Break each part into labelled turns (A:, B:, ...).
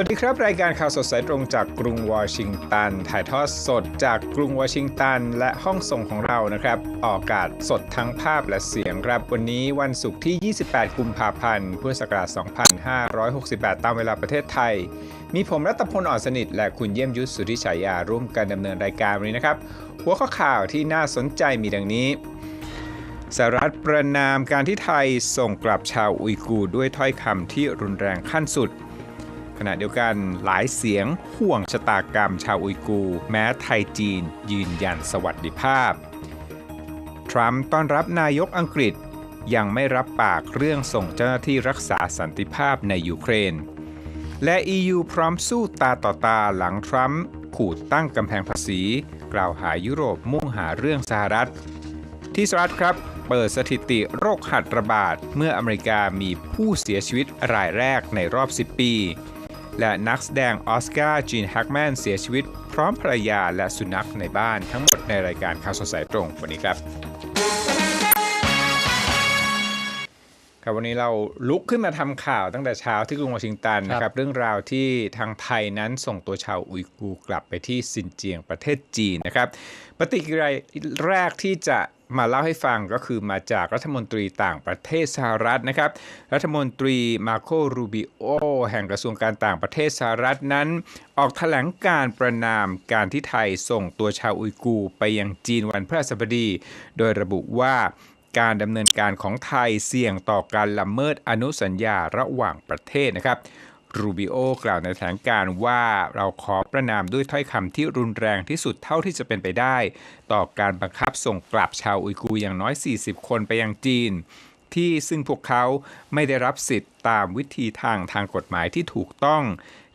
A: สวัสดีครับ รายการข่าวสดสายตรงจากกรุงวอชิงตัน ถ่ายทอดสดจากกรุงวอชิงตัน และห้องส่งของเรานะครับ ออกอากาศสดทั้งภาพและเสียงครับ วันนี้วันศุกร์ที่ 28 กุมภาพันธ์พุทธศักราช2568 ตามเวลาประเทศไทย มีผมรัตพลอ่อนสนิท และคุณเยี่ยมยุทธสุธิฉายาร่วมกันดำเนินรายการวันนี้นะครับ หัวข้อข่าวที่น่าสนใจมีดังนี้สหรัฐประนามการที่ไทยส่งกลับชาวอุยกูด้วยถ้อยคำที่รุนแรงขั้นสุด ขณะเดียวกันหลายเสียงห่วงชะตากรรมชาวอุยกูร์แม้ไทยจีนยืนยันสวัสดิภาพ ทรัมป์ต้อนรับนายกอังกฤษยังไม่รับปากเรื่องส่งเจ้าหน้าที่รักษาสันติภาพในยูเครน และ EU พร้อมสู้ตาต่อตาหลังทรัมป์ขู่ตั้งกำแพงภาษี กล่าวหายุโรปมุ่งหาเรื่องสหรัฐ ที่สหรัฐครับ เปิดสถิติโรคหัดระบาด เมื่ออเมริกามีผู้เสียชีวิตรายแรกในรอบ 10 ปี และนักแสดงออสการ์จีนแฮกแมนเสียชีวิต พร้อมภรรยาและสุนัขในบ้านทั้งหมดในรายการข่าวสดสายตรงวันนี้ครับครับวันนี้เราลุกขึ้นมาทำข่าวตั้งแต่เช้าที่กรุงวอชิงตันนะครับเรื่องราวที่ทางไทยนั้นส่งตัวชาวอุยกูร์กลับไปที่ซินเจียงประเทศจีนนะครับปฏิกิริยาแรกที่จะ มาเล่าให้ฟังก็คือมาจากรัฐมนตรีต่างประเทศสหรัฐนะครับ รัฐมนตรีมาโครูบิโอแห่งกระทรวงการต่างประเทศสหรัฐนั้น ออกแถลงการประนามการที่ไทยส่งตัวชาวอุยกูร์ไปยังจีนวันพฤหัสบดี โดยระบุว่าการดำเนินการของไทยเสี่ยงต่อการละเมิดอนุสัญญาระหว่างประเทศนะครับ รูบิโอกล่าวในแถลงการว่าเราขอประนามด้วยถ้อยคำที่รุนแรงที่สุดเท่าที่จะเป็นไปได้ ต่อการบังคับส่งกลับชาวอุยกูอย่างน้อย 40 คนไปยังจีน ที่ซึ่งพวกเขาไม่ได้รับสิทธิ์ตามวิธีทางทางกฎหมายที่ถูกต้อง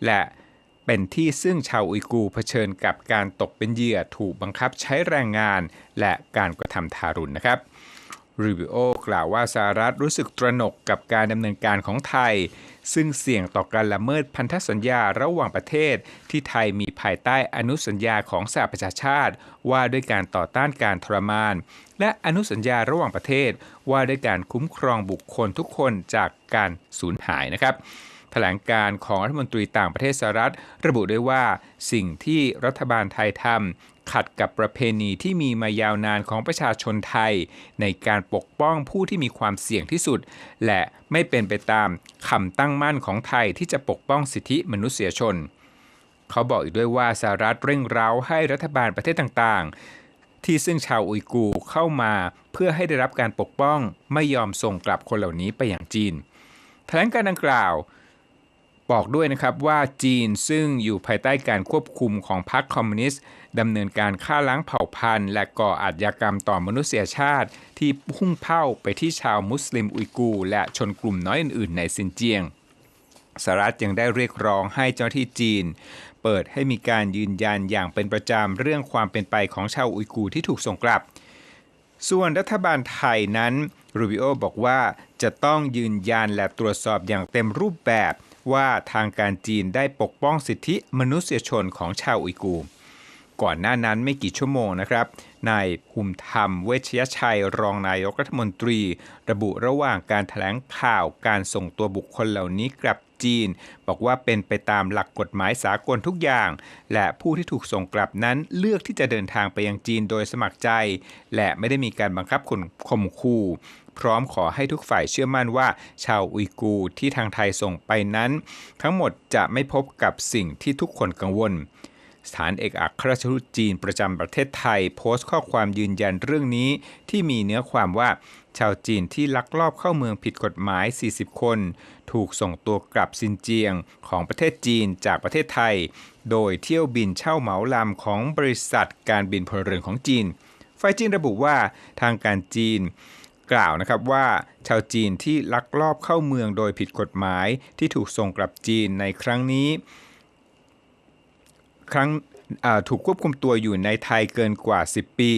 A: และเป็นที่ซึ่งชาวอุยกูเผชิญกับการตกเป็นเหยื่อถูกบังคับใช้แรงงาน และการกระทำทารุณนะครับรูบิโอกล่าวว่าสหรัฐรู้สึกตระหนกกับการดำเนินการของไทย ซึ่งเสี่ยงต่อการละเมิดพันธสัญญาระหว่างประเทศ ที่ไทยมีภายใต้อนุสัญญาของสหประชาชาติ ว่าด้วยการต่อต้านการทรมาน และอนุสัญญาระหว่างประเทศ ว่าด้วยการคุ้มครองบุคคลทุกคนจากการสูญหายนะครับ ถลงการของรัฐมนตรีต่างประเทศสหรัฐ ระบุด้วยว่าสิ่งที่รัฐบาลไทยทำขัดกับประเพณีที่มีมายาวนานของประชาชนไทย ในการปกป้องผู้ที่มีความเสี่ยงที่สุด และไม่เป็นไปตามคำตั้งมั่นของไทยที่จะปกป้องสิทธิมนุษยชน เขาบอกอีกด้วยว่าสหรัฐเร่งเร้าให้รัฐบาลประเทศต่างๆ ที่ซึ่งชาวอุยกูร์เข้ามาเพื่อให้ได้รับการปกป้องไม่ยอมส่งกลับคนเหล่านี้ไปอย่างจีนแถลงการดังกล่าว บอกด้วยนะครับว่าจีนซึ่งอยู่ภายใต้การควบคุมของพรรคคอมมิวนิสต์ดำเนินการฆ่าล้างเผ่าพันธุ์ และก่ออาชญากรรมต่อมนุษยชาติ ที่พุ่งเป้าไปที่ชาวมุสลิมอุยกูร์และชนกลุ่มน้อยอื่นๆ ในซินเจียงสหรัฐยังได้เรียกร้องให้เจ้าหน้าที่จีน เปิดให้มีการยืนยันอย่างเป็นประจำเรื่องความเป็นไปของชาวอุยกูร์ที่ถูกส่งกลับ ส่วนรัฐบาลไทยนั้นรูบิโอบอกว่าจะต้องยืนยันและตรวจสอบอย่างเต็มรูปแบบ ว่าทางการจีนได้ปกป้องสิทธิมนุษยชนของชาวอุยกูร์ก่อนหน้านั้นไม่กี่ชั่วโมงนะครับนายภูมิธรรม เวชยชัย รองนายกรัฐมนตรี ระบุระหว่างการถแถลงข่าวการส่งตัวบุคคลเหล่านี้กลับจีน บอกว่าเป็นไปตามหลักกฎหมายสากลทุกอย่าง และผู้ที่ถูกส่งกลับนั้นเลือกที่จะเดินทางไปยังจีนโดยสมัครใจ และไม่ได้มีการบังคับคนข่มขู่ พร้อมขอให้ทุกฝ่ายเชื่อมั่นว่า ชาวอุยกูที่ทางไทยส่งไปนั้น ทั้งหมดจะไม่พบกับสิ่งที่ทุกคนกังวลสถานเอกอัครราชทูตจีนประจำประเทศไทย โพสต์ข้อความยืนยันเรื่องนี้ ที่มีเนื้อความว่า ชาวจีนที่ลักลอบเข้าเมืองผิดกฎหมาย 40 คน ถูกส่งตัวกลับซินเจียงของประเทศจีนจากประเทศไทย โดยเที่ยวบินเช่าเหมาลำของบริษัทการบินพลเรือนของจีน ฝ่ายจีนระบุว่าทางการจีน กล่าวนะครับว่าชาวจีนที่ลักลอบเข้าเมืองโดยผิดกฎหมายที่ถูกส่งกลับจีนในครั้งนี้ ครั้งถูกควบคุมตัวอยู่ในไทยเกินกว่า 10 ปี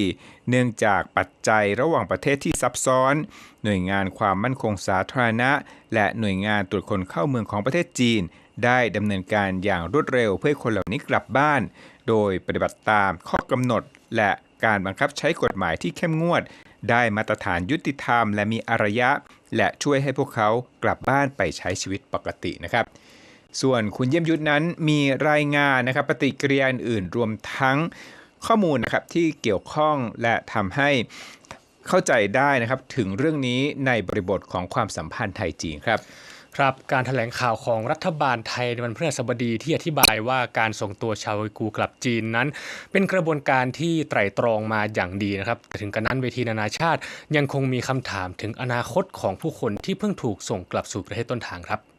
A: เนื่องจากปัจจัยระหว่างประเทศที่ซับซ้อน หน่วยงานความมั่นคงสาธารณะ และหน่วยงานตรวจคนเข้าเมืองของประเทศจีน ได้ดำเนินการอย่างรวดเร็วเพื่อคนเหล่านี้กลับบ้าน โดยปฏิบัติตามข้อกำหนดและการบังคับใช้กฎหมายที่เข้มงวด ได้มาตรฐานยุติธรรม และมีอารยะ และช่วยให้พวกเขากลับบ้านไปใช้ชีวิตปกตินะครับ ส่วนคุณเยี่ยมยุทธนั้นมีรายงานนะครับปฏิกิริยาอื่นรวมทั้งข้อมูลนะครับที่เกี่ยวข้องและทำให้เข้าใจได้นะครับถึงเรื่องนี้ในบริบทของความสัมพันธ์ไทยจีนครับ
B: ครับการถแถลงข่าวของรัฐบาลไทยในวันพฤหัสบดีที่อธิบายว่าการส่งตัวชาวอุยกูกลับจีนนั้น เป็นกระบวนการที่ไตร่ตรองมาอย่างดีนะครับแต่ถึงกระนั้นเวทีนานาชาติยังคงมีคำถามถึงอนาคตของผู้คนที่เพิ่งถูกส่งกลับสู่ประเทศต้นทางครับ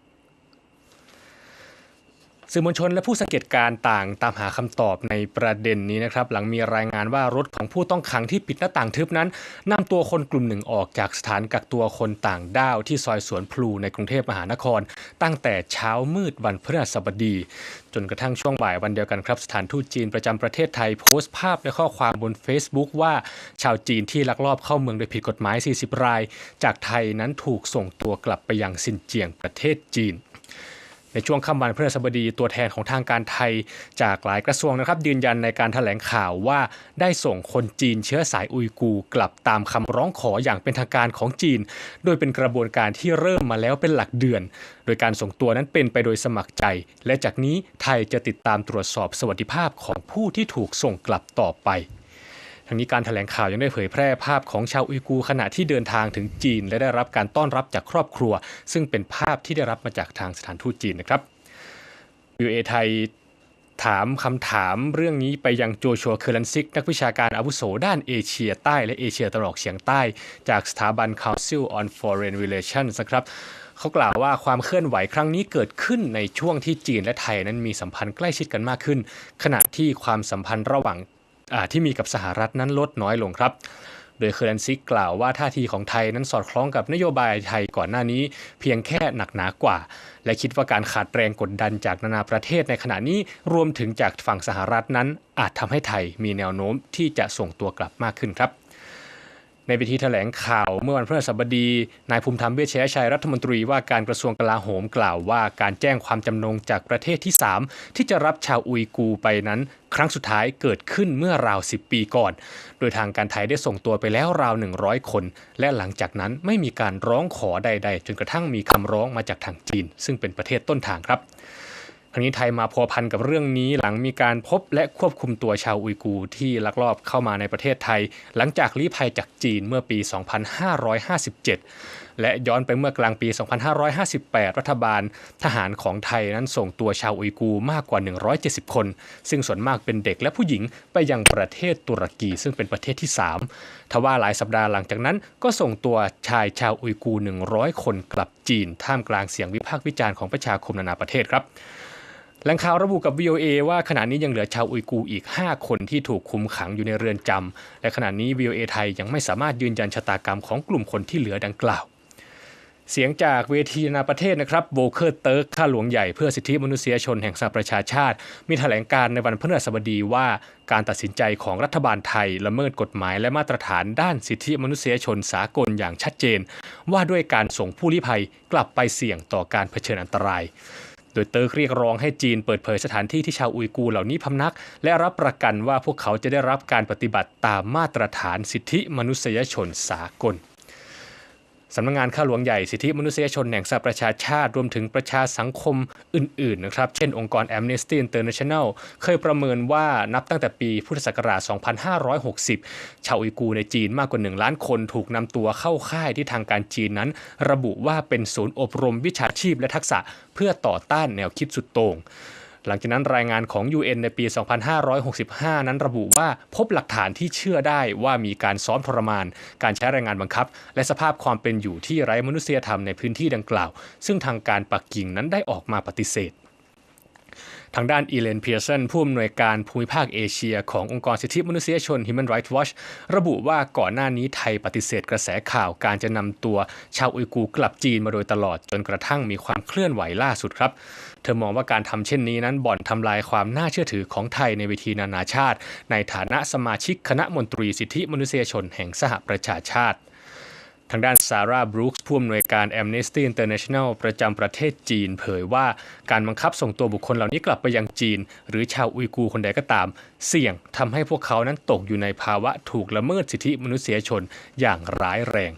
B: สื่อมวลชนและผู้สังเกตการต่างตามหาคำตอบในประเด็นนี้นะครับ หลังมีรายงานว่ารถของผู้ต้องขังที่ปิดหน้าต่างทึบนั้นนำตัวคนกลุ่มหนึ่งออกจากสถานกักตัวคนต่างด้าวที่ซอยสวนพลูในกรุงเทพมหานคร ตั้งแต่เช้ามืดวันพฤหัสบดี จนกระทั่งช่วงบ่ายวันเดียวกันครับ สถานทูตจีนประจำประเทศไทยโพสต์ภาพและข้อความบน Facebook ว่าชาวจีนที่ลักลอบเข้าเมืองโดยผิดกฎหมาย 40 ราย จากไทยนั้นถูกส่งตัวกลับไปยังซินเจียงประเทศจีน ในช่วงค่ำวันพฤหัสบดีตัวแทนของทางการไทยจากหลายกระทรวงนะครับ ยืนยันในการถแถลงข่าวว่าได้ส่งคนจีนเชื้อสายอุยกูกลับตามคำร้องขออย่างเป็นทางการของจีน โดยเป็นกระบวนการที่เริ่มมาแล้วเป็นหลักเดือน โดยการส่งตัวนั้นเป็นไปโดยสมัครใจ และจากนี้ไทยจะติดตามตรวจสอบสวัสดิภาพของผู้ที่ถูกส่งกลับต่อไป ทั้งนี้การถแถลงข่าวยังได้เผยแพร่ภาพของชาวอุยกูขณะที่เดินทางถึงจีน และได้รับการต้อนรับจากครอบครัว ซึ่งเป็นภาพที่ได้รับมาจากทางสถานทูตจีนนะครับวิวเอไทยถามคำถามเรื่องนี้ไปยังโจชัวเคอร์ลันซิก นักวิชาการอาวุโสด้านเอเชียใต้และเอเชียตะวันออกเฉียงใต้ จากสถาบัน Council on Foreign Relations นะครับเขากล่าวว่าความเคลื่อนไหวครั้งนี้เกิดขึ้นในช่วงที่จีนและไทยนั้นมีสัมพันธ์ใกล้ชิดกันมากขึ้น ขณะที่ความสัมพันธ์ระหว่าง ที่มีกับสหรัฐนั้นลดน้อยลงครับ โดยเคอร์เรนซิกกล่าวว่าท่าทีของไทยนั้นสอดคล้องกับนโยบายไทยก่อนหน้านี้ เพียงแค่หนักหนากว่า และคิดว่าการขาดแรงกดดันจากนานาประเทศในขณะนี้รวมถึงจากฝั่งสหรัฐนั้นอาจทำให้ไทยมีแนวโน้มที่จะส่งตัวกลับมากขึ้นครับ ในพิธีแถลงข่าวเมื่อวันพฤหัสบดี นายภูมิธรรมเวชยชัยรัฐมนตรีว่าการกระทรวงกลาโหมกล่าวว่าการแจ้งความจำนงจากประเทศที่ 3 ที่จะรับชาวอุยกูไปนั้น ครั้งสุดท้ายเกิดขึ้นเมื่อราว 10 ปีก่อน โดยทางการไทยได้ส่งตัวไปแล้วราว 100 คน และหลังจากนั้นไม่มีการร้องขอใด ๆ จนกระทั่งมีคำร้องมาจากทางจีน ซึ่งเป็นประเทศต้นทางครับ ทางนี้ไทยมาพัวพันกับเรื่องนี้หลังมีการพบและควบคุมตัวชาวอุยกูร์ที่ลักลอบเข้ามาในประเทศไทย หลังจากลี้ภัยจากจีนเมื่อปี 2557และย้อนไปเมื่อกลางปี 2558 รัฐบาลทหารของไทยนั้นส่งตัวชาวอุยกูร์มากกว่า 170 คน ซึ่งส่วนมากเป็นเด็กและผู้หญิงไปยังประเทศตุรกี ซึ่งเป็นประเทศที่ 3 ทว่าหลายสัปดาห์หลังจากนั้นก็ส่งตัวชายชาวอุยกูร์100 คนกลับจีน ท่ามกลางเสียงวิพากษ์วิจารณ์ของประชาคมนานาประเทศครับ แหล่งข่าวระบุกับ VOA ว่าขณะนี้ยังเหลือชาวอุยกูร์อีก 5 คนที่ถูกคุมขังอยู่ในเรือนจำและขณะนี้ VOA ไทยยังไม่สามารถยืนยันชะตากรรมของกลุ่มคนที่เหลือดังกล่าว เสียงจากเวทีนานาประเทศนะครับโบเคอร์เติร์กข้าหลวงใหญ่เพื่อสิทธิมนุษยชนแห่งสหประชาชาติ มีแถลงการในวันพฤหัสบดีว่าการตัดสินใจของรัฐบาลไทยละเมิดกฎหมายและมาตรฐานด้านสิทธิมนุษยชนสากลอย่างชัดเจน ว่าด้วยการส่งผู้ลี้ภัยกลับไปเสี่ยงต่อการเผชิญอันตราย โดยเติร์กเรียกร้องให้จีนเปิดเผยสถานที่ที่ชาวอุยกูเหล่านี้พำนัก และรับประกันว่าพวกเขาจะได้รับการปฏิบัติตามมาตรฐานสิทธิมนุษยชนสากล สำนักงงานข้าหลวงใหญ่สิทธิมนุษยชนแห่งสหประชาชาติ รวมถึงประชาสังคมอื่น ๆ นะครับ เช่นองค์กร Amnesty International เคยประเมินว่านับตั้งแต่ปีพุทธศักราช 2560 ชาวอุยกูในจีนมากกว่า 1 ล้านคนถูกนำตัวเข้าค่ายที่ทางการจีนนั้น ระบุว่าเป็นศูนย์อบรมวิชาชีพและทักษะเพื่อต่อต้านแนวคิดสุดโต่ง หลังจากนั้นรายงานของ UN ในปี 2565 นั้นระบุว่าพบหลักฐานที่เชื่อได้ว่ามีการซ้อมทรมาน การใช้แรงงานบังคับ และสภาพความเป็นอยู่ที่ไร้มนุษยธรรมในพื้นที่ดังกล่าว ซึ่งทางการปักกิ่งนั้นได้ออกมาปฏิเสธทางด้านอีเลนเพียร์สันผู้อำนวยการภูมิภาคเอเชียขององค์กรสิทธิมนุษยชน Human Rights Watch ระบุว่าก่อนหน้านี้ไทยปฏิเสธกระแสข่าวการจะนำตัวชาวอุยกูร์กลับจีนมาโดยตลอดจนกระทั่งมีความเคลื่อนไหวล่าสุดครับ ธอมองว่าการทำเช่นนี้นั้นบ่อนทำลายความน่าเชื่อถือของไทยในเวทีนานาชาติ ในฐานะสมาชิกคณะมนตรีสิทธิมนุษยชนแห่งสหประชาชาติ ทางด้านซาร่าบรูคส์ผู้อำนวยการ Amnesty International ประจำประเทศจีน เผยว่าการบังคับส่งตัวบุคคลเหล่านี้กลับไปยังจีน หรือชาวอุยกูคนใดก็ตาม เสี่ยงทำให้พวกเขานั้นตกอยู่ในภาวะถูกละเมิดสิทธิมนุษยชนอย่างร้ายแรง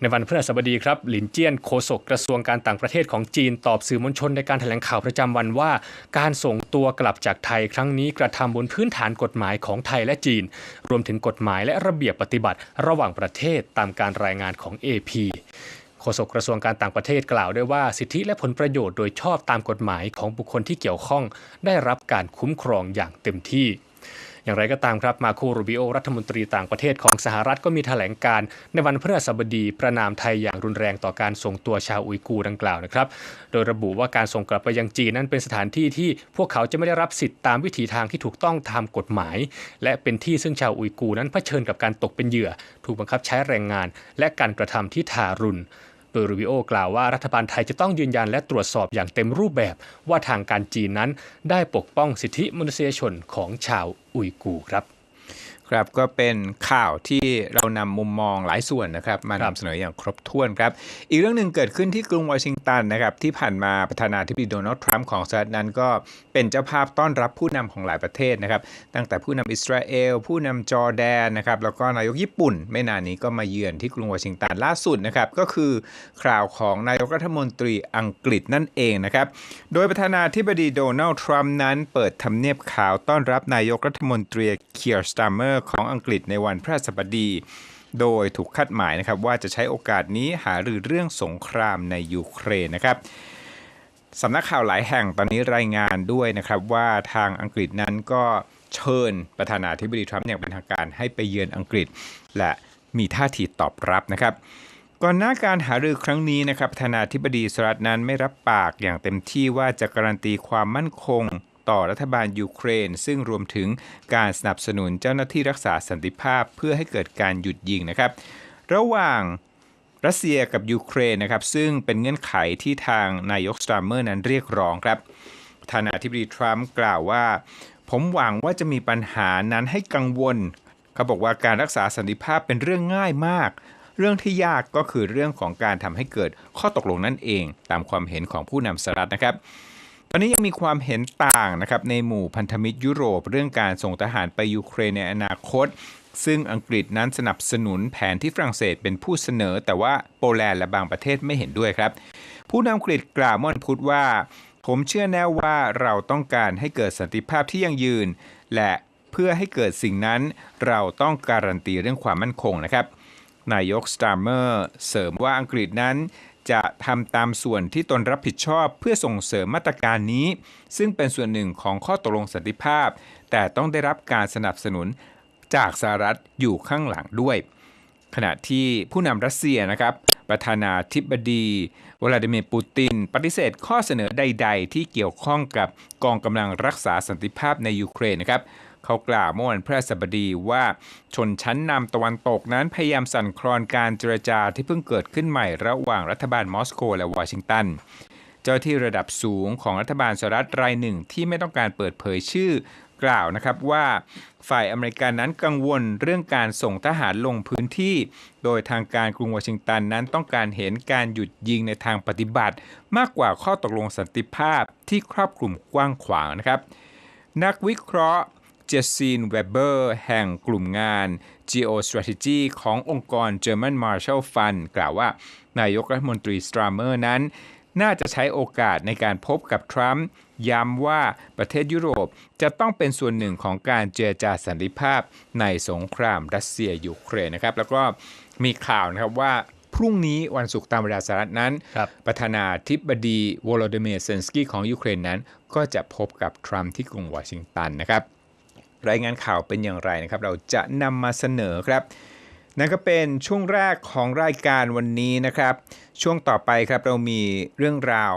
B: ในวันพฤหัสบดีครับหลินเจี้ยนโฆษกกระทรวงการต่างประเทศของจีนตอบสื่อมวลชนในการแถลงข่าวประจำวันว่า การส่งตัวกลับจากไทยครั้งนี้กระทำบนพื้นฐานกฎหมายของไทยและจีน รวมถึงกฎหมายและระเบียบปฏิบัติ ระหว่างประเทศตามการรายงานของ AP โฆษกกระทรวงการต่างประเทศกล่าวด้วยว่าสิทธิและผลประโยชน์โดยชอบตามกฎหมายของบุคคลที่เกี่ยวข้อง ได้รับการคุ้มครองอย่างเต็มที่ อย่างไรก็ตามครับมาโครูบิโอรัฐมนตรีต่างประเทศของสหรัฐก็มีแถลงการในวันพฤหัสบดีประนามไทยอย่างรุนแรงต่อการส่งตัวชาวอุยกูร์ดังกล่าวนะครับ โดยระบุว่าการส่งกลับไปยังจีนนั้นเป็นสถานที่ที่พวกเขาจะไม่ได้รับสิทธิ์ตามวิถีทางที่ถูกต้องตามกฎหมาย และเป็นที่ซึ่งชาวอุยกูร์นั้นเผชิญกับการตกเป็นเหยื่อ ถูกบังคับใช้แรงงาน และการกระทำที่ทารุณ โดยรูบิโอกล่าวว่ารัฐบาลไทยจะต้องยืนยันและตรวจสอบอย่างเต็มรูปแบบว่าทางการจีนนั้นได้ปกป้องสิทธิมนุษยชนของชาวอุยกูร์ครับ
A: ครับก็เป็นข่าวที่เรานำมุมมองหลายส่วนนะครับ มานำเสนออย่างครบถ้วนครับ อีกเรื่องหนึ่งเกิดขึ้นที่กรุงวอชิงตันนะครับ ที่ผ่านมาประธานาธิบดีโดนัลด์ทรัมป์ของสหรัฐนั้นก็เป็นเจ้าภาพต้อนรับผู้นำของหลายประเทศนะครับ ตั้งแต่ผู้นำอิสราเอล ผู้นำจอร์แดนนะครับ แล้วก็นายกญี่ปุ่น ไม่นานนี้ก็มาเยือนที่กรุงวอชิงตันล่าสุดนะครับ ก็คือข่าวของนายกรัฐมนตรีอังกฤษนั่นเองนะครับ โดยประธานาธิบดีโดนัลด์ทรัมป์นั้น เปิดทำเนียบข่าวต้อนรับนายกรัฐมนตรีเคียร์สตาร์เมอร์ของอังกฤษในวันพฤหัสบดี โดยถูกคาดหมายนะครับว่าจะใช้โอกาสนี้หารือเรื่องสงครามในยูเครนนะครับสำนักข่าวหลายแห่งตอนนี้รายงานด้วยนะครับว่าทางอังกฤษนั้นก็เชิญประธานาธิบดีทรัมป์อย่างเป็นทางการให้ไปเยือนอังกฤษ และมีท่าทีตอบรับนะครับก่อนหน้าการหารือครั้งนี้นะครับประธานาธิบดีสหรัฐนั้นไม่รับปากอย่างเต็มที่ว่าจะการันตีความมั่นคง ต่อรัฐบาลยูเครน ซึ่งรวมถึงการสนับสนุนเจ้าหน้าที่รักษาสันติภาพเพื่อให้เกิดการหยุดยิงนะครับ ระหว่างรัสเซียกับยูเครนนะครับ ซึ่งเป็นเงื่อนไขที่ทางนายกสตาร์เมอร์นั้นเรียกร้องครับประธานาธิบดีทรัมป์กล่าวว่า ผมหวังว่าจะมีปัญหานั้นให้กังวล เขาบอกว่าการรักษาสันติภาพเป็นเรื่องง่ายมาก เรื่องที่ยากก็คือเรื่องของการทำให้เกิดข้อตกลงนั่นเอง ตามความเห็นของผู้นำสหรัฐนะครับ อนนี้ยังมีความเห็นต่างนะครับในหมู่พันธมิตรยุโรปเรื่องการส่งทหารไปยูเครนในอนาคต ซึ่งอังกฤษนั้นสนับสนุนแผนที่ฝรั่งเศสเป็นผู้เสนอ แต่ว่าโปแลนด์และบางประเทศไม่เห็นด้วยครับ ผู้นำอังกฤษกล่าวมอนพุธว่า ผมเชื่อแน่ว่าเราต้องการให้เกิดสันติภาพที่ยั่งยืน และเพื่อให้เกิดสิ่งนั้น เราต้องการันตีเรื่องความมั่นคงนะครับนายกสตาร์เมอร์เสริมว่าอังกฤษนั้น จะทำตามส่วนที่ตนรับผิดชอบเพื่อส่งเสริมมาตรการนี้ ซึ่งเป็นส่วนหนึ่งของข้อตกลงสันติภาพ แต่ต้องได้รับการสนับสนุนจากสหรัฐอยู่ข้างหลังด้วย ขณะที่ผู้นำรัสเซียนะครับประธานาธิบดีวลาดิเมียร์ปูติน ปฏิเสธข้อเสนอใด ๆ ที่เกี่ยวข้องกับกองกำลังรักษาสันติภาพในยูเครนนะครับ เขากล่าวเมื่อวันพฤหัสบดีว่าชนชั้นนำตะวันตกนั้นพยายามสั่นคลอนการเจรจาที่เพิ่งเกิดขึ้นใหม่ระหว่างรัฐบาลมอสโกและวอชิงตันเจ้าที่ระดับสูงของรัฐบาลสหรัฐรายหนึ่งที่ไม่ต้องการเปิดเผยชื่อกล่าวนะครับว่าฝ่ายอเมริกันนั้นกังวลเรื่องการส่งทหารลงพื้นที่ โดยทางการกรุงวอชิงตันนั้นต้องการเห็นการหยุดยิงในทางปฏิบัติ มากกว่าข้อตกลงสันติภาพที่ครอบคลุมกว้างขวางนะครับ นักวิเคราะห์ จสซีนเวเบอร์แห่งกลุ่มงาน Geostrategy ขององค์กร German Marshall Fund กล่าวว่านายกรัฐมนตรีสตราเมอร์นั้น น่าจะใช้โอกาสในการพบกับทรัมป์ย้ำว่าประเทศยุโรปจะต้องเป็นส่วนหนึ่งของการเจรจาสันติภาพในสงครามรัสเซียยูเครนนะครับ แล้วก็มีข่าวนะครับว่าพรุ่งนี้วันศุกร์ตามเวลาสหรัฐนั้น
B: ครับ
A: ประธานาธิบดีวโลดิเมียร์เซนสกี้ของยูเครนนั้น ก็จะพบกับทรัมป์ที่กรุงวอชิงตันนะครับ รายงานข่าวเป็นอย่างไรนะครับ เราจะนำมาเสนอครับ นั่นก็เป็นช่วงแรกของรายการวันนี้นะครับ ช่วงต่อไปครับเรามีเรื่องราว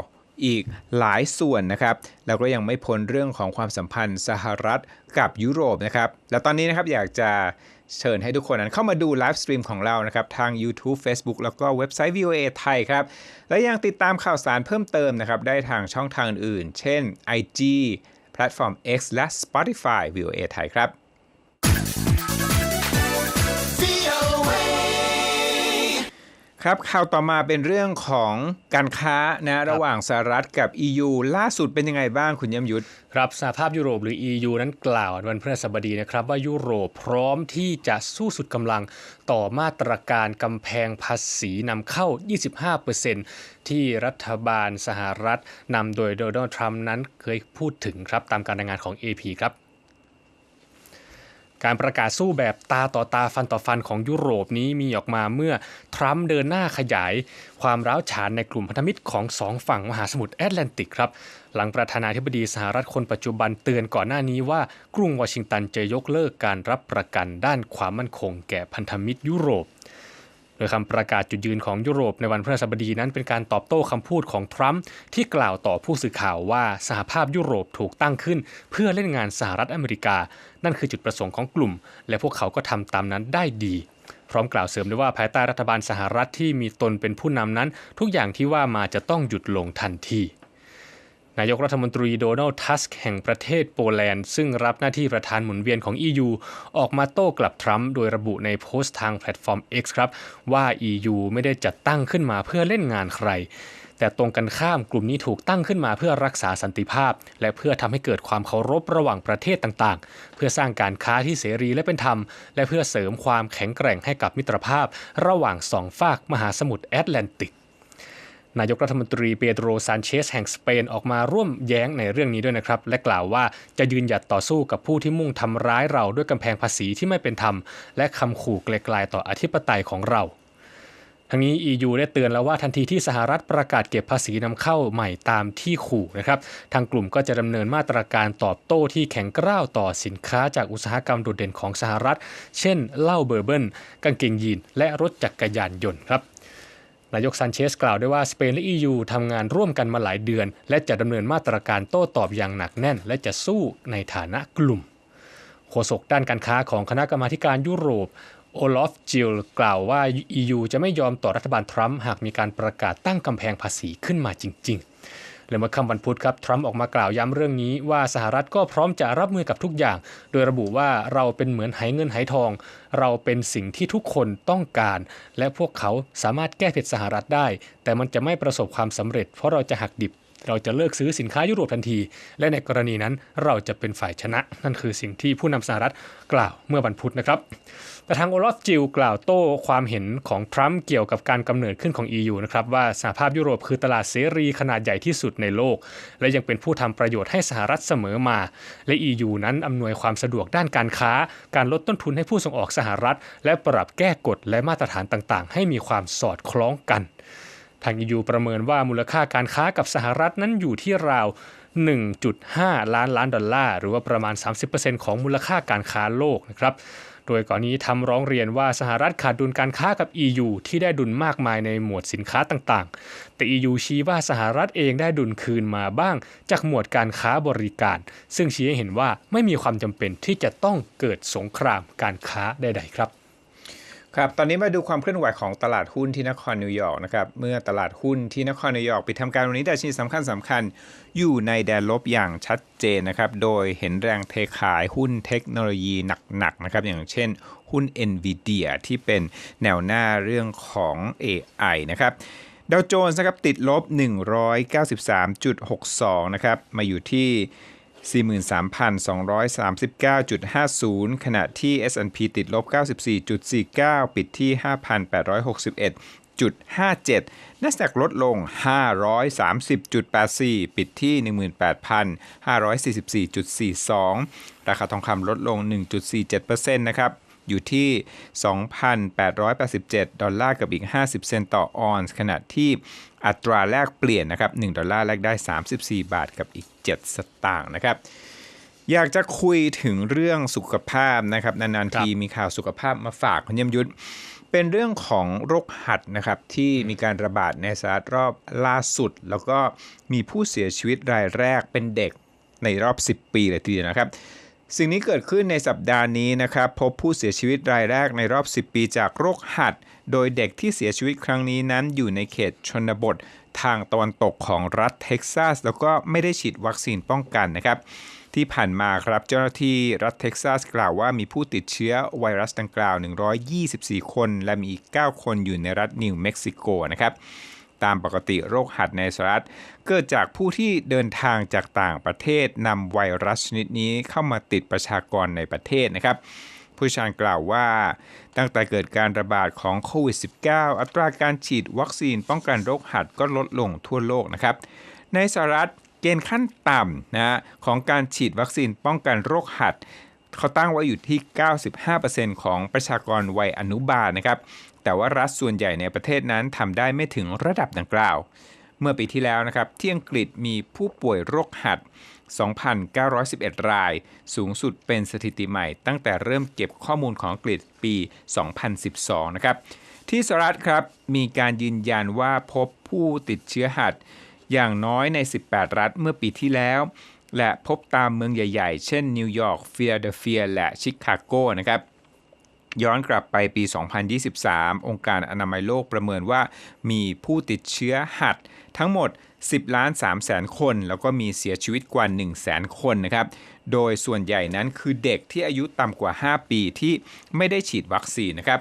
A: อีกหลายส่วนนะครับแล้วก็ยังไม่พ้นเรื่องของความสัมพันธ์สหรัฐกับยุโรปนะครับ แล้วตอนนี้นะครับอยากจะเชิญให้ทุกคนนั้นเข้ามาดูไลฟ์สตรีมของเรานะครับ ทาง YouTube Facebook แล้วก็เว็บไซต์ VOA ไทยครับ และยังติดตามข่าวสารเพิ่มเติมนะครับ ได้ทางช่องทางอื่น เช่น IG แพลตฟอร์ม X และ Spotify VOA ไทยครับ ครับข่าวต่อมาเป็นเรื่องของการค้านะระหว่างสหรัฐกับ EU ล่าสุดเป็นยังไงบ้างคุณยมยุทธ
B: ครับสหภาพยุโรปหรือ EU นั้นกล่าววันพฤหัสบดีนะครับ ว่ายุโรปพร้อมที่จะสู้สุดกำลังต่อมาตรการกำแพงภาษีนำเข้า 25%ที่รัฐบาลสหรัฐนำโดยโดนัลด์ทรัมป์นั้นเคยพูดถึงครับตามการรายงานของ AP ครับ การประกาศสู้แบบตาต่อตาฟันต่อฟันของยุโรปนี้มีออกมาเมื่อทรัมป์เดินหน้าขยาย ความร้าวฉานในกลุ่มพันธมิตรของสองฝั่งมหาสมุทรแอตแลนติกครับ หลังประธานาธิบดีสหรัฐคนปัจจุบันเตือนก่อนหน้านี้ว่ากรุงวอชิงตันจะยกเลิกการรับประกันด้านความมั่นคงแก่พันธมิตรยุโรป โดยคำประกาศจุดยืนของยุโรปในวันพฤหัสบดีนั้นเป็นการตอบโต้คำพูดของทรัมป์ที่กล่าวต่อผู้สื่อข่าวว่าสหภาพยุโรปถูกตั้งขึ้น เพื่อเล่นงานสหรัฐอเมริกา นั่นคือจุดประสงค์ของกลุ่ม และพวกเขาก็ทำตามนั้นได้ดีพร้อมกล่าวเสริมด้วยว่าภายใต้รัฐบาลสหรัฐที่มีตนเป็นผู้นำนั้น ทุกอย่างที่ว่ามาจะต้องหยุดลงทันที นายกรัฐมนตรีโดนัลด์ทัสก์แห่งประเทศโปแลนด์ ซึ่งรับหน้าที่ประธานหมุนเวียนของ EU ออกมาโต้กลับทรัมป์โดยระบุในโพสต์ทางแพลตฟอร์ม X ครับว่า EU ไม่ได้จัดตั้งขึ้นมาเพื่อเล่นงานใคร แต่ตรงกันข้ามกลุ่มนี้ถูกตั้งขึ้นมาเพื่อรักษาสันติภาพ และเพื่อทำให้เกิดความเคารพระหว่างประเทศต่างๆ เพื่อสร้างการค้าที่เสรีและเป็นธรรม และเพื่อเสริมความแข็งแกร่งให้กับมิตรภาพ ระหว่างสองฝากมหาสมุทรแอตแลนติก นายกรัฐมนตรีเปโตรซานเชสแห่งสเปนออกมาร่วมแย้งในเรื่องนี้ด้วยนะครับ และกล่าวว่าจะยืนหยัดต่อสู้กับผู้ที่มุ่งทำร้ายเราด้วยกำแพงภาษีที่ไม่เป็นธรรม และคำขู่ไกลๆต่ออธิปไตยของเราทั้งนี้ EU ได้เตือนแล้วว่าทันทีที่สหรัฐประกาศเก็บภาษีนำเข้าใหม่ตามที่ขู่นะครับทางกลุ่มก็จะดำเนินมาตรการตอบโต้ที่แข็งกร้าวต่อสินค้าจากอุตสาหกรรมโดดเด่นของสหรัฐ เช่นเหล้าเบอร์เบิลกางเกงยีนและรถจักรยานยนต์ครับ นายกซานเชสกล่าวด้วยว่าสเปนและ EU ทำงานร่วมกันมาหลายเดือน และจะดำเนินมาตรการโต้ตอบอย่างหนักแน่น และจะสู้ในฐานะกลุ่มโฆษกด้านการค้าของคณะกรรมาการยุโรปโอลอฟจิลกล่าวว่า EU จะไม่ยอมต่อรัฐบาลทรัมป์หากมีการประกาศตั้งกำแพงภาษีขึ้นมาจริง ๆ และเมื่อค่ำวันพุธครับทรัมป์ออกมากล่าวย้ำเรื่องนี้ว่าสหรัฐก็พร้อมจะรับมือกับทุกอย่าง โดยระบุว่าเราเป็นเหมือนไหเงินไหทอง เราเป็นสิ่งที่ทุกคนต้องการ และพวกเขาสามารถแก้เผ็ดสหรัฐได้ แต่มันจะไม่ประสบความสำเร็จ เพราะเราจะหักดิบ เราจะเลิกซื้อสินค้ายุโรปทันที และในกรณีนั้นเราจะเป็นฝ่ายชนะ นั่นคือสิ่งที่ผู้นำสหรัฐกล่าวเมื่อวันพุธนะครับแต่ทางโอลอฟจิลกล่าวโต้ความเห็นของทรัมป์เกี่ยวกับการกำเนิดขึ้นของ EU นะครับว่าสหภาพยุโรปคือตลาดเสรีขนาดใหญ่ที่สุดในโลก และยังเป็นผู้ทำประโยชน์ให้สหรัฐเสมอมา และ EU นั้นอำนวยความสะดวกด้านการค้า การลดต้นทุนให้ผู้ส่งออกสหรัฐ และปรับแก้กฎและมาตรฐานต่างๆ ให้มีความสอดคล้องกันาง EU ประเมินว่ามูลค่าการค้ากับสหรัฐนั้นอยู่ที่ราว 1.5 ล้านล้านดอลลาร์ หรือว่าประมาณ 30%ของมูลค่าการค้าโลกนะครับโดยก่อนนี้ทำร้องเรียนว่าสหรัฐขาดดุลการค้ากับ EU ที่ได้ดุลมากมายในหมวดสินค้าต่างๆ แต่ EU ชี้ว่าสหรัฐเองได้ดุลคืนมาบ้าง จากหมวดการค้าบริการ ซึ่งชี้ให้เห็นว่าไม่มีความจำเป็นที่จะต้องเกิดสงครามการค้าใดๆครับ
A: ครับตอนนี้มาดูความเคลื่อนไหวของตลาดหุ้นที่นครนิวยอร์กนะครับเมื่อตลาดหุ้นที่นครนิวยอร์กปิดทำการวันนี้ดัชนีสำคัญสำคัญอยู่ในแดนลบอย่างชัดเจนนะครับโดยเห็นแรงเทขายหุ้นเทคโนโลยีหนักๆนะครับอย่างเช่นหุ้น NVIDIA ที่เป็นแนวหน้าเรื่องของ AI นะครับดาวโจนส์นะครับติดลบ 193.62 นะครับมาอยู่ที่ 43,239.50 ขณะที่ S&P ติดลบ 94.49 ปิดที่ 5,861.57 NASDAQ ลดลง 530.84 ปิดที่ 18,544.42 ราคาทองคำลดลง 1.47%นะครับอยู่ที่ 2,887 ดอลลาร์กับอีก 50 เซนต์ต่อออนซ์ ขณะที่อัตราแลกเปลี่ยนนะครับ1ดอลลาร์แลกได้ 34 บาทกับอีก 7 สตางค์นะครับ อยากจะคุยถึงเรื่องสุขภาพนะครับนานๆ
B: ครับ
A: ทีมีข่าวสุขภาพมาฝากคุณเยี่ยมยุทธเป็นเรื่องของโรคหัดนะครับที่มีการระบาดในสหรัฐรอบล่าสุด แล้วก็มีผู้เสียชีวิตรายแรกเป็นเด็กในรอบ 10 ปีเลยทีเดียวนะครับ สิ่งนี้เกิดขึ้นในสัปดาห์นี้นะครับ พบผู้เสียชีวิตรายแรกในรอบ 10 ปีจากโรคหัด โดยเด็กที่เสียชีวิตครั้งนี้นั้นอยู่ในเขตชนบททางตะวันตกของรัฐเท็กซัส แล้วก็ไม่ได้ฉีดวัคซีนป้องกันนะครับทที่ผ่านมาครับเจ้าหน้าที่รัฐเท็กซัสกล่าวว่ามีผู้ติดเชื้อไวรัสดังกล่าว 124 คน และมีอีก9คนอยู่ในรัฐนิวเม็กซิโกนะครับ ตามปกติโรคหัดในสหรัฐเกิดจากผู้ที่เดินทางจากต่างประเทศนำไวรัสชนิดนี้เข้ามาติดประชากรในประเทศนะครับผู้ชาญกล่าวว่า ตั้งแต่เกิดการระบาดของโควิด -19 อัตราการฉีดวัคซีนป้องกันโรคหัดก็ลดลงทั่วโลกนะครับ ในสหรัฐเกณฑ์ขั้นต่ำนะฮะของการฉีดวัคซีนป้องกันโรคหัด เขาตั้งไว้อยู่ที่ 95%ของประชากรวัยอนุบาลนะครับ แต่ว่ารัฐส่วนใหญ่ในประเทศนั้นทำได้ไม่ถึงระดับดังกล่าว เมื่อปีที่แล้วนะครับที่อังกฤษมีผู้ป่วยโรคหัด 2,911 ราย สูงสุดเป็นสถิติใหม่ ตั้งแต่เริ่มเก็บข้อมูลของอังกฤษปี 2012 นะครับที่สหรัฐครับมีการยืนยันว่าพบผู้ติดเชื้อหัด อย่างน้อยใน 18 รัฐเมื่อปีที่แล้ว และพบตามเมืองใหญ่ ๆ เช่นนิวยอร์กฟิลาเดลเฟียและชิคาโกนะครับ ย้อนกลับไปปี 2023 องค์การอนามัยโลกประเมินว่ามีผู้ติดเชื้อหัดทั้งหมด 10 ล้าน3แสนคน แล้วก็มีเสียชีวิตกว่า1แสนคนนะครับ โดยส่วนใหญ่นั้นคือเด็กที่อายุต่ำกว่า 5 ปีที่ไม่ได้ฉีดวัคซีนนะครับ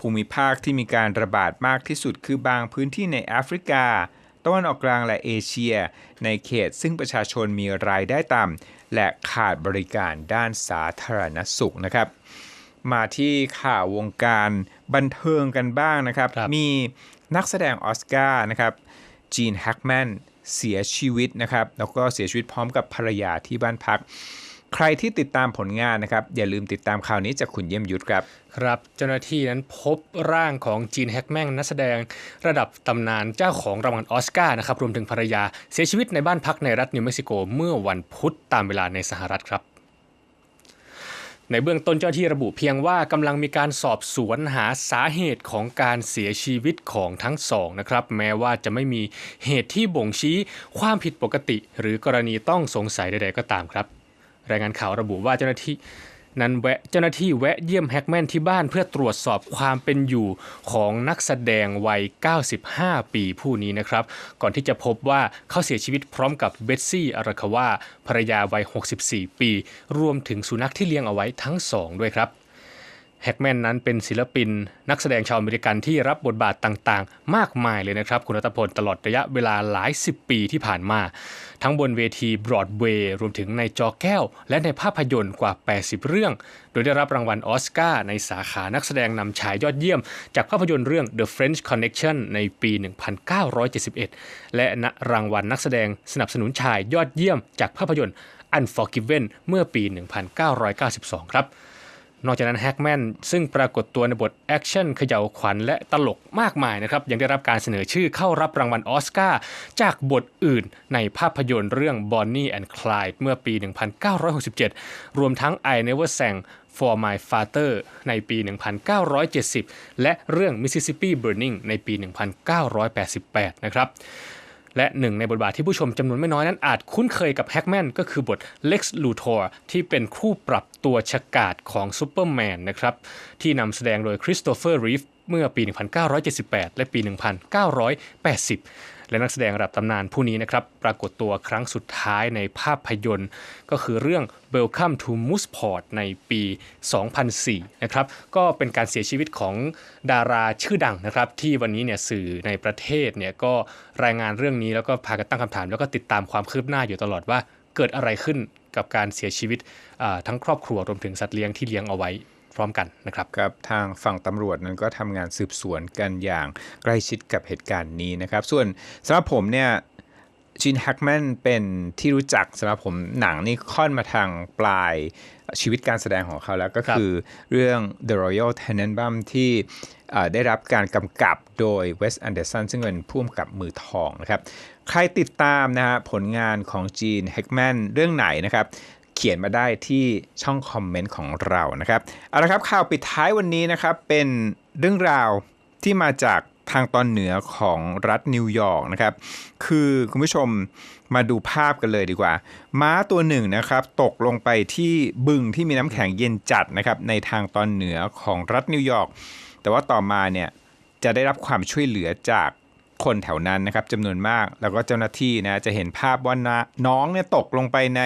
A: ภูมิภาคที่มีการระบาดมากที่สุดคือบางพื้นที่ในแอฟริกาตะวันออกกลางและเอเชีย ในเขตซึ่งประชาชนมีรายได้ต่ำและขาดบริการด้านสาธารณสุขนะครับ มาที่ข่าววงการบันเทิงกันบ้างนะครับ
B: ครับ
A: มีนักแสดงออสการ์นะครับจีนแฮกแมนเสียชีวิตนะครับ แล้วก็เสียชีวิตพร้อมกับภรรยาที่บ้านพัก ใครที่ติดตามผลงานนะครับ อย่าลืมติดตามข่าวนี้จากคุณเยี่ยมยุทธครับ
B: ครับ เจ้าหน้าที่นั้นพบร่างของจีนแฮกแมงนักแสดงระดับตำนานเจ้าของรางวัลออสการ์นะครับ รวมถึงภรรยาเสียชีวิตในบ้านพักในรัฐนิวเม็กซิโก เมื่อวันพุธตามเวลาในสหรัฐครับ ในเบื้องต้นเจ้าที่ระบุเพียงว่ากำลังมีการสอบสวนหาสาเหตุของการเสียชีวิตของทั้งสองนะครับแม้ว่าจะไม่มีเหตุที่บ่งชี้ความผิดปกติ หรือกรณีต้องสงสัยใด ๆ ก็ตามครับ รายงานข่าวระบุว่าเจ้าหน้าที่ นั้นแวะเจ้าหน้าที่แวะเยี่ยมแฮกแมนที่บ้านเพื่อตรวจสอบความเป็นอยู่ของนักแสดงวัย 95 ปีผู้นี้นะครับ ก่อนที่จะพบว่าเขาเสียชีวิตพร้อมกับเบสซี่อาราคาวาภรรยาวัย 64 ปี รวมถึงสุนัขที่เลี้ยงเอาไว้ทั้งสองด้วยครับ แฮกแมนนั้นเป็นศิลปิน นักแสดงชาวอเมริกันที่รับบทบาทต่างๆ มากมายเลยนะครับ คุณรัตพลตลอดระยะเวลาหลายสิบปีที่ผ่านมา ทั้งบนเวทีบรอดเวย์รวมถึงในจอแก้ว และในภาพยนตร์กว่า 80 เรื่อง โดยได้รับรางวัลออสการ์ในสาขานักแสดงนำชายยอดเยี่ยม จากภาพยนตร์เรื่อง The French Connection ในปี 1971 และรางวัลนักแสดงสนับสนุนชายยอดเยี่ยม จากภาพยนตร์ Unforgiven เมื่อปี 1992 ครับ นอกจากนั้นแฮกแมนซึ่งปรากฏตัวในบทแอคชั่นเขย่าวขวัญและตลกมากมายนะครับยังได้รับการเสนอชื่อเข้ารับรางวัลออสการ์จากบทอื่นในภาพยนตร์เรื่อง Bonnie and Clyde เมื่อปี 1967 รวมทั้ง I Never Sang For My Father ในปี 1970 และเรื่อง Mississippi Burning ในปี 1988 นะครับ และหนึ่งในบทบาทที่ผู้ชมจำนวนไม่น้อยนั้นอาจคุ้นเคยกับแฮกแมนก็คือบท Lex Luthor ที่เป็นคู่ปรับตัวฉกาจของซูเปอร์แมนนะครับที่นำแสดงโดยคริสโตเฟอร์รีฟเมื่อปี 1978 และปี 1980 และนักแสดงระดับตำนานผู้นี้นะครับปรากฏตัวครั้งสุดท้ายในภาพยนตร์ ก็คือเรื่อง Welcome to Mooseport ในปี 2004 นะครับก็เป็นการเสียชีวิตของดาราชื่อดังนะครับที่วันนี้เนี่ยสื่อในประเทศเนี่ยก็รายงานเรื่องนี้แล้วก็พากันตั้งคำถาม แล้วก็ติดตามความคืบหน้าอยู่ตลอดว่าเกิดอะไรขึ้นกับการเสียชีวิตทั้งครอบครัวรวมถึงสัตว์เลี้ยงที่เลี้ยงเอาไว้ พร้อมกันนะครับ
A: ครับทางฝั่งตำรวจนั้นก็ทำงานสืบสวนกันอย่างใกล้ชิดกับเหตุการณ์นี้นะครับ ส่วนสำหรับผมเนี่ยชินแฮกแมนเป็นที่รู้จักสำหรับผมหนังนี่ค่อนมาทางปลายชีวิตการแสดงของเขาแล้วก็คือเรื่อง The Royal Tenenbaum ที่เอ่อได้รับการกำกับโดยเวสอันเดอร์สันซึ่งเป็นผู้กำกับมือทองนะครับ ใครติดตามนะฮะผลงานของจีนแฮกแมนเรื่องไหนนะครับ เขียนมาได้ที่ช่องคอมเมนต์ของเรานะครับเอาละครับข่าวปิดท้ายวันนี้นะครับเป็นเรื่องราวที่มาจากทางตอนเหนือของรัฐนิวยอร์กนะครับ คือคุณผู้ชมมาดูภาพกันเลยดีกว่า ม้าตัวหนึ่งนะครับ ตกลงไปที่บึงที่มีน้ำแข็งเย็นจัดนะครับ ในทางตอนเหนือของรัฐนิวยอร์กแต่ว่าต่อมาเนี่ยจะได้รับความช่วยเหลือจาก คนแถวนั้นนะครับจำนวนมากแล้วก็เจ้าหน้าที่นะจะเห็นภาพว่าน,น้องเนี่ยตกลงไปใน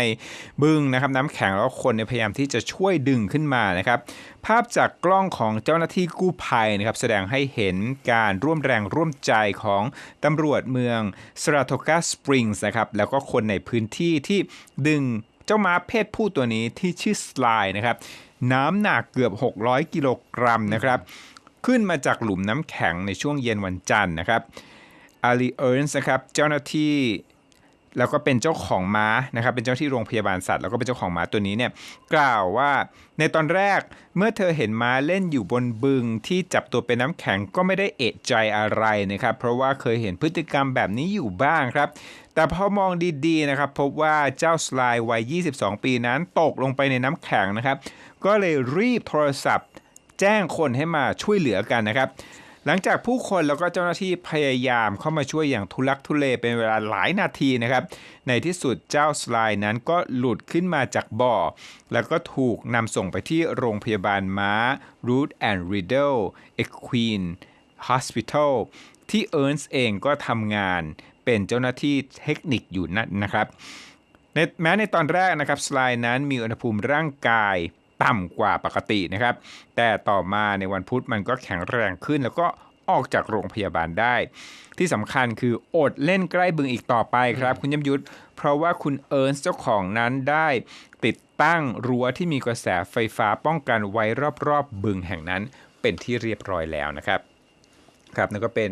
A: บึงนะครับน้ำแข็งแล้วคนเนี่ยพยายามที่จะช่วยดึงขึ้นมานะครับภาพจากกล้องของเจ้าหน้าที่กู้ภัยนะครับแสดงให้เห็นการร่วมแรงร่วมใจของตำรวจเมืองสราโทกาสปริงส์นะครับแล้วก็คนในพื้นที่ที่ดึงเจ้าม้าเพศผู้ตัวนี้ที่ชื่อสไลด์นะครับน้ำหนักเกือบ 600 กิโลกรัมนะครับขึ้นมาจากหลุมน้ำแข็งในช่วงเย็นวันจันทร์นะครับ อาลีเอิร์นส์นะครับเจ้าหน้าที่แล้วก็เป็นเจ้าของม้านะครับ เป็นเจ้าที่โรงพยาบาลสัตว์แล้วก็เป็นเจ้าของม้าตัวนี้เนี่ยกล่าวว่าในตอนแรกเมื่อเธอเห็นม้าเล่นอยู่บนบึงที่จับตัวเป็นน้ำแข็งก็ไม่ได้เอะใจอะไรนะครับ เพราะว่าเคยเห็นพฤติกรรมแบบนี้อยู่บ้างครับ แต่พอมองดีๆนะครับ พบว่าเจ้าสไลด์วัย 22 ปีนั้นตกลงไปในน้ำแข็งนะครับ ก็เลยรีบโทรศัพท์ แจ้งคนให้มาช่วยเหลือกันนะครับ หลังจากผู้คนแล้วก็เจ้าหน้าที่พยายามเข้ามาช่วยอย่างทุลักทุเลเป็นเวลาหลายนาทีนะครับ ในที่สุดเจ้าสไลด์นั้นก็หลุดขึ้นมาจากบ่อ แล้วก็ถูกนำส่งไปที่โรงพยาบาลม้า Root and Riddle Equine Hospital ที่เอิร์นส์เองก็ทำงานเป็นเจ้าหน้าที่เทคนิคอยู่นั่นนะครับแม้ในตอนแรกนะครับสไลด์นั้นมีอุณหภูมิร่างกาย ต่ำกว่าปกตินะครับ แต่ต่อมาในวันพุธมันก็แข็งแรงขึ้น แล้วก็ออกจากโรงพยาบาลได้ ที่สำคัญคืออดเล่นใกล้บึงอีกต่อไปครับ คุณยมยุทธเพราะว่าคุณเอิร์นส์เจ้าของนั้นได้ติดตั้งรั้วที่มีกระแสไฟฟ้าป้องกันไว้รอบๆบึงแห่งนั้นเป็นที่เรียบร้อยแล้วนะครับ ครับนั่นก็เป็น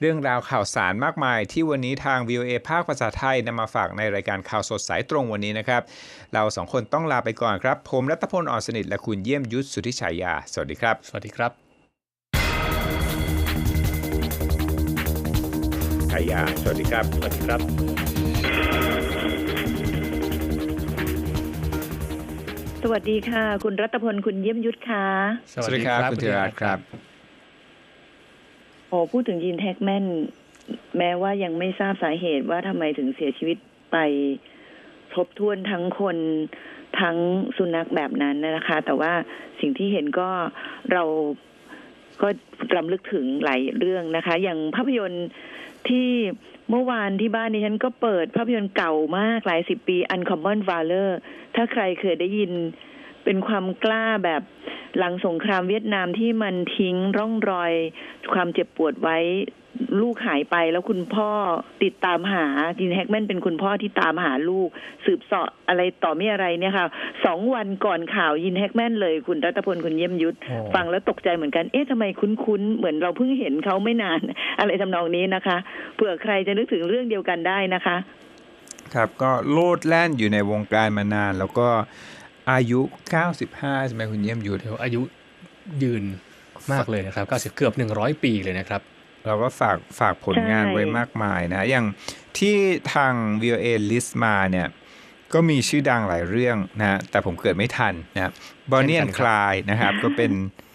A: เรื่องราวข่าวสารมากมาย ที่วันนี้ทาง VOA ภาคภาษาไทยนำมาฝากในรายการข่าวสดสายตรงวันนี้นะครับ เราสองคนต้องลาไปก่อนครับ ผมรัตพลอ่อนสนิทและคุณเยี่ยมยุทธสุทธิฉายา สวัสดีครับ
B: สวัสดีครับ
A: ฉายา สวัสดีครับ
B: สวัสดีครับ
C: สวัสดีค่ะ คุณรัตพลคุณเยี่ยมยุทธค่ะ
A: สวัสดีครับ คุณธีรรัตน์ครับ
C: โอ้พูดถึงยีนแท็กแมนแม้ว่ายังไม่ทราบสาเหตุว่าทำไมถึงเสียชีวิตไปทบทวนทั้งคนทั้งสุนัขแบบนั้นนะคะ แต่ว่าสิ่งที่เห็นก็เราก็รำลึกถึงหลายเรื่องนะคะ อย่างภาพยนตร์ที่เมื่อวานที่บ้านนี้ฉันก็เปิดภาพยนตร์เก่ามากหลายสิบปี Uncommon Valor ถ้าใครเคยได้ยินเป็นความกล้าแบบ หลังสงครามเวียดนามที่มันทิ้งร่องรอยความเจ็บปวดไว้ลูกหายไปแล้วคุณพ่อติดตามหาจินแฮกแมนเป็นคุณพ่อที่ตามหาลูก สืบเสาะอะไรต่อไม่อะไรเนี่ยค่ะสองวันก่อนข่าวยินแฮกแมนเลยคุณรัตพลคุณเยี่ยมยุทธฟังแล้วตกใจเหมือนกัน เอ๊ะทำไมคุ้นๆ เหมือนเราเพิ่งเห็นเขาไม่นาน อะไรทำนองนี้นะคะเผื่อใครจะนึกถึงเรื่องเดียวกันได้นะคะ
A: ครับก็โลดแล่นอยู่ในวงการมานานแล้วก็ อายุ 95 ใช่ไหมคุณเยี่ยมยุทธ
B: เดี๋ยวอายุยืนมากเลยนะครับ 90 เกือบ 100 ปีเลยนะครับ
A: เราก็ฝากฝากผลงาน
C: ใช่
A: ไว้มากมายนะ อย่างที่ทาง VOA list มาเนี่ย ก็มีชื่อดังหลายเรื่องนะ แต่ผมเกิดไม่ทันนะบอนนี่
B: เช่
A: แอน
B: นกัน
A: คลายนะครับ ก็เป็น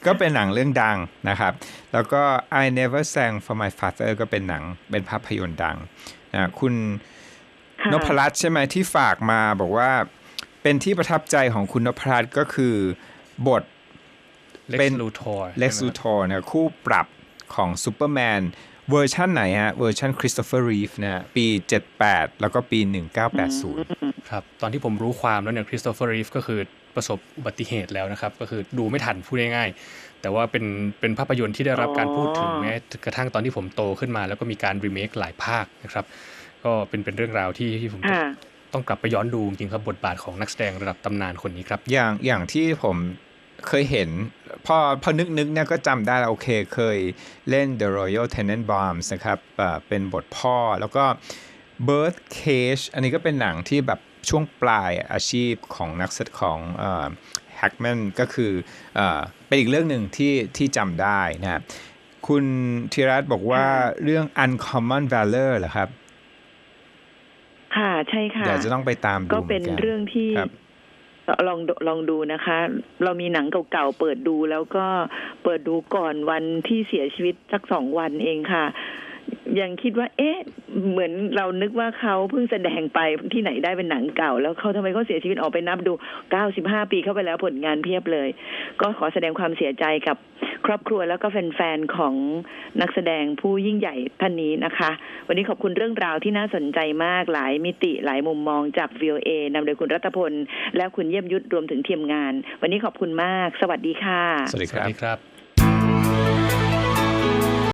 A: ก็เป็นหนังเรื่องดังนะครับ แล้วก็ I Never Sang for My Father ก็เป็นหนังเป็นภาพยนตร์ดังนะคุณ
C: ค่ะ
A: นพรัตน์ใช่ไหมที่ฝากมาบอกว่า เป็นที่ประทับใจของคุณนพรัตน์ก็คือบท
B: เล็ก
A: เป็น
B: ซ์ลูทอร์
A: เล็กซูทอร์นะคู่ปรับของซูเปอร์แมนเวอร์ชันไหนฮะ เวอร์ชันคริสโตเฟอร์รีฟนะฮะปี 78 แล้วก็ปี 1980
B: ครับ ตอนที่ผมรู้ความแล้วเนี่ยคริสโตเฟอร์รีฟก็คือประสบอุบัติเหตุแล้วนะครับ ก็คือดูไม่ทันพูดง่ายๆ แต่ว่าเป็นเป็นภาพยนตร์ที่ได้รับการพูดถึง
C: อ๋อ
B: แม้กระทั่งตอนที่ผมโตขึ้นมา แล้วก็มีการรีเมคหลายภาคนะครับ ก็เป็นเป็นเรื่องราวที่ที่ผม
C: ค่ะ
B: ต้องกลับไปย้อนดูจริงครับบทบาทของนักแสดงระดับตำนานคนนี้ครับ
A: อย่างอย่างที่ผมเคยเห็น พอพอนึกนึกเนี่ยก็จำได้แล้วโอเคเคยเล่น The Royal Tenenbaums นะครับเป็นบทพ่อแล้วก็ Birth Cage อันนี้ก็เป็นหนังที่แบบช่วงปลายอาชีพของนักแสดงของแฮกแมนก็คือเอเป็นอีกเรื่องหนึ่งที่ที่จำได้นะครับคุณธีรัตบอกว่าเรื่อง Uncommon Valor เหรอครับ
C: ค่ะใช่ค่ะ
A: เดี๋ยวจะต้องไปตามดู
C: ก็เป็น
A: หมืกั
C: เรื่องที่
A: ครับ
C: ลองลองดูนะคะ เรามีหนังเก่าๆเปิดดูแล้วก็เปิดดูก่อนวันที่เสียชีวิตสักสองวันเองค่ะ ยังคิดว่า เอ๊ะ เหมือนเรานึกว่าเขาเพิ่งแสดงไปที่ไหนได้เป็นหนังเก่า แล้วเขาทำไมเขาเสียชีวิตออกไปนับดู 95 ปีเข้าไปแล้วผลงานเพียบเลย ก็ขอแสดงความเสียใจกับครอบครัวแล้วก็แฟนๆของนักแสดงผู้ยิ่งใหญ่ท่านนี้นะคะ วันนี้ขอบคุณเรื่องราวที่น่าสนใจมากหลายมิติหลายมุมมองจาก VOA นำโดยคุณรัตพล และคุณเยี่ยมยุทธรวมถึงทีมงาน วันนี้ขอบคุณมาก สวัสดีค่ะ
A: สวัสดี
B: ส
A: ค
B: วัส
A: รับ
B: ดีครับ